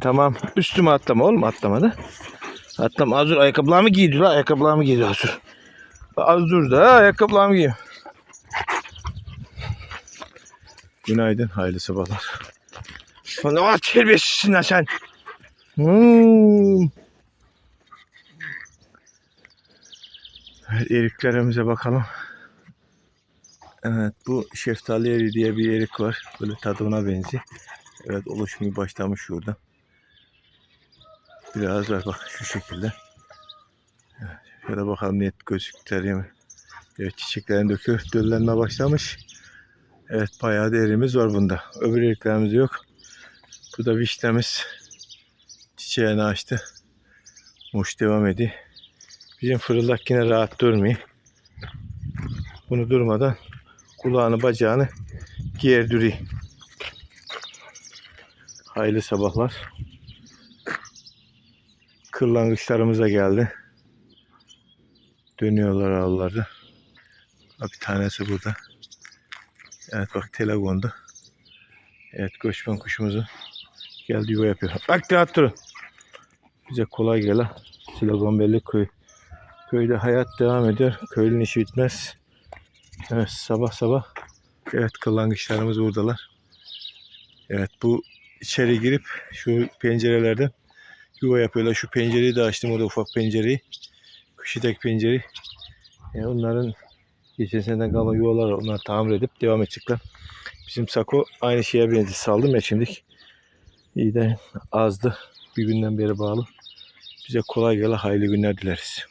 Tamam. Üstüme atlama oğlum atlamadı. Atlama. Az dur ayakkabılarımı giydi la. Ayakkabılarımı giydi az dur. Az dur da ayakkabılarımı giy. Günaydın. Hayırlı sabahlar. Ne var terbiyesizsin lan sen. Hmm. Evet, eriklerimize bakalım. Evet bu şeftali eriği diye bir erik var. Böyle tadına benziyor. Evet oluşumu başlamış şurada. Biraz var bak şu şekilde. Şöyle bakalım net gözükler? Evet çiçeklerini döküyor. Döllenme başlamış. Evet bayağı değerimiz var bunda. Öbür eriklerimiz yok. Bu da vişnemiz. Çiçeğini açtı. Muş devam ediyor. Bizim fırıldak yine rahat durmuyor. Bunu durmadan kulağını bacağını gerdürüyor. Hayırlı sabahlar. Kırlangıçlarımız da geldi. Dönüyorlar ağlarda. Bak bir tanesi burada. Evet bak telegonda. Evet göçmen kuşumuzu geldi yuva yapıyor. Bak durun. Bize kolay gele. Silagon belli köy. Köyde hayat devam ediyor. Köylünün işi bitmez. Evet sabah sabah. Evet kırlangıçlarımız buradalar. Evet bu içeri girip şu pencerelerden yuva yapıyorlar. Şu pencereyi de açtım orada ufak pencereyi. Kışıdaki pencereyi. Yani onların geçen seneden kalma yuvalar var. Onları tamir edip devam edecekler. Bizim Sako aynı şeye benziyor. Saldım ya şimdilik. İyi de azdı. Bir günden beri bağlı. Bize kolay gele hayırlı günler dileriz.